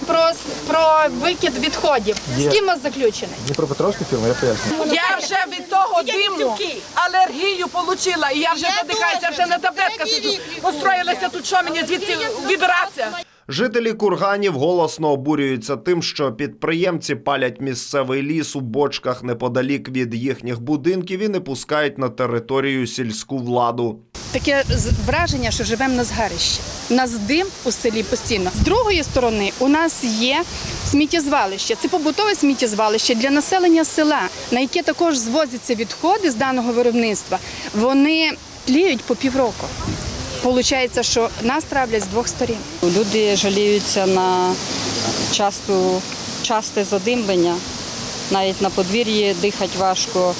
про, про викид відходів. З ким у вас заключений? Дніпропетровська фірма, я поясню. Я вже від того диму алергію отримала, і я вже задихаюся, вже на таблетках сиджу. Построїлася тут, що мені звідси вибиратися. Жителі курганів голосно обурюються тим, що підприємці палять місцевий ліс у бочках неподалік від їхніх будинків і не пускають на територію сільську владу. Таке враження, що живемо на згарищі. Нас дим у селі постійно. З другої сторони, у нас є сміттєзвалище. Це побутове сміттєзвалище для населення села, на яке також звозяться відходи з даного виробництва. Вони тліють по півроку. Получається, що нас травлять з двох сторін. Люди жаліються на часту, часте задимлення. Навіть на подвір'ї дихати важко.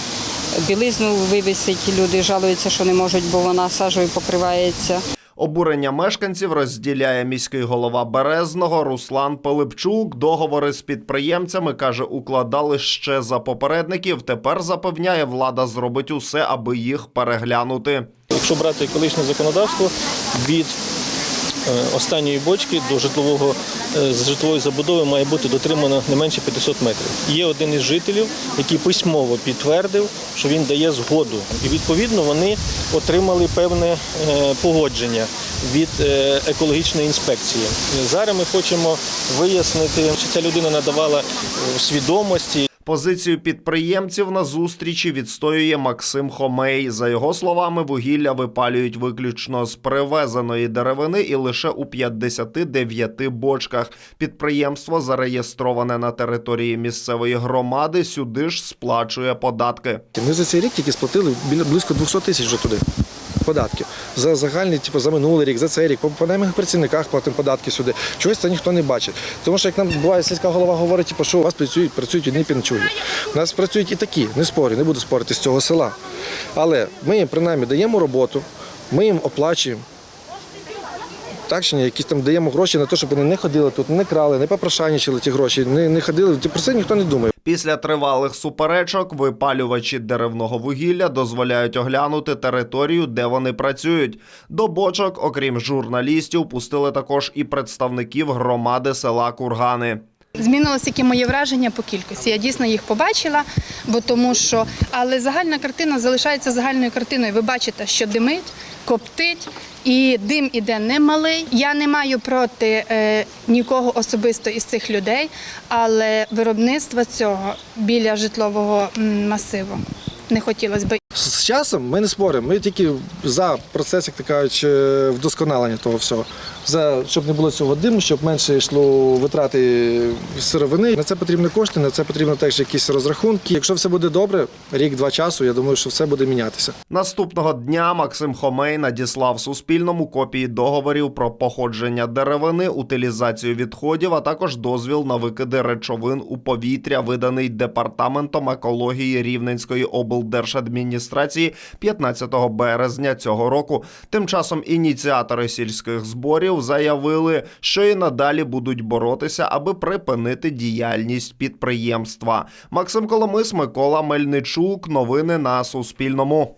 Білизну вивісить, люди жалуються, що не можуть, бо вона сажею покривається. Обурення мешканців розділяє міський голова Березного Руслан Пилипчук. Договори з підприємцями каже, укладали ще за попередників. Тепер запевняє, влада зробить усе, аби їх переглянути. Якщо брати екологічне законодавство від е, останньої бочки до житлового е, з житлової забудови має бути дотримано не менше 500 метрів. Є один із жителів, який письмово підтвердив, що він дає згоду, і відповідно вони отримали певне е, погодження від екологічної інспекції. Зараз ми хочемо вияснити, чи ця людина надавала свідомості Позицію підприємців на зустрічі відстоює Максим Хомей. За його словами, вугілля випалюють виключно з привезеної деревини і лише у 59 бочках. Підприємство зареєстроване на території місцевої громади. Сюди ж сплачує податки. Ми за цей рік тільки сплатили біля близько 200 тисяч вже туди. Податків за загальний, типу, за минулий рік, за цей рік, по, наймих працівниках платимо податки сюди. Чогось це ніхто не бачить. Тому що як нам буває сільська голова говорить, типу, що у вас працюють, працюють одні пінчуги. У нас працюють і такі, не спорю, не буду спорити з цього села. Але ми їм принаймні даємо роботу, ми їм оплачуємо. Так чи якісь там даємо гроші на те, щоб вони не ходили тут, не крали, не попрошайничали ті гроші, не, не ходили. Про це ніхто не думає. Після тривалих суперечок випалювачі деревного вугілля дозволяють оглянути територію, де вони працюють. До бочок, окрім журналістів, пустили також і представників громади села Кургани. Змінилося тільки моє враження по кількості. Я дійсно їх побачила, бо тому що, але загальна картина залишається загальною картиною. Ви бачите, що димить, коптить, і дим іде немалий. Я не маю проти е, нікого особисто із цих людей, але виробництва цього біля житлового масиву не хотілося б. Часом ми не споримо. Ми тільки за процес, як то кажуть, е, вдосконалення того всього. За щоб не було цього диму, щоб менше йшло витрати сировини. На це потрібні кошти, на це потрібно теж якісь розрахунки. Якщо все буде добре, рік-два часу, я думаю, що все буде мінятися. Наступного дня Максим Хомей надіслав Суспільному копії договорів про походження деревини, утилізацію відходів, а також дозвіл на викиди речовин у повітря, виданий департаментом екології Рівненської облдержадміністрації 15 березня цього року. Тим часом ініціатори сільських зборів заявили, що і надалі будуть боротися, аби припинити діяльність підприємства. Максим Коломис, Микола Мельничук. Новини на Суспільному.